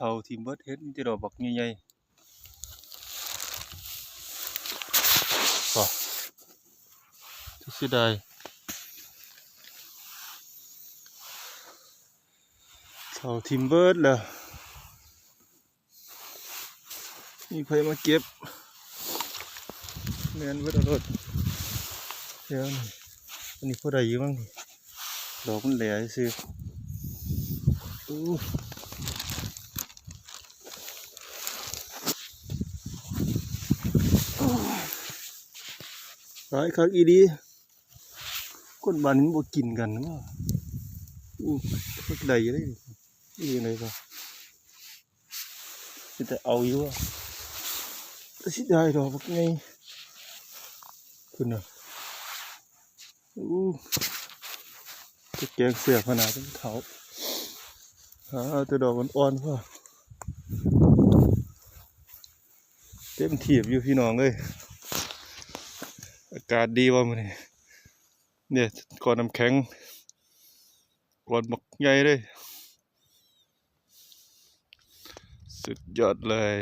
thầu thì bớt hết những cái đồ bọc như nhây, Wow. Thế xưa đây. Thầu thì bớt là Như phải mà kiếp. Nên bớt rồi Thế này. Anh đi phố đầy dưới มั้ง Đồ cũng lẻ xưa Uh. หล่ซื่ออู้หลายครั้งอีดีคนบ้านนี้บ่กินกันนะว่าอู้พักใดอยู่ได้อีไหนบ่สิแต่เอาอยู่อะแต่สิได้ดอกบักไงคุณน่ะอู้จะแกงเสียขนาดเป็นเขาหาเอาแต่ดอกอ่อนๆพ่อเต็มทีบอยู่พี่น้องเอ้ยากาศดีว่ามันนี่เนี่ยก่อนน้ำแข็งก่อนหมกใหญ่เลย สุดยอดเลย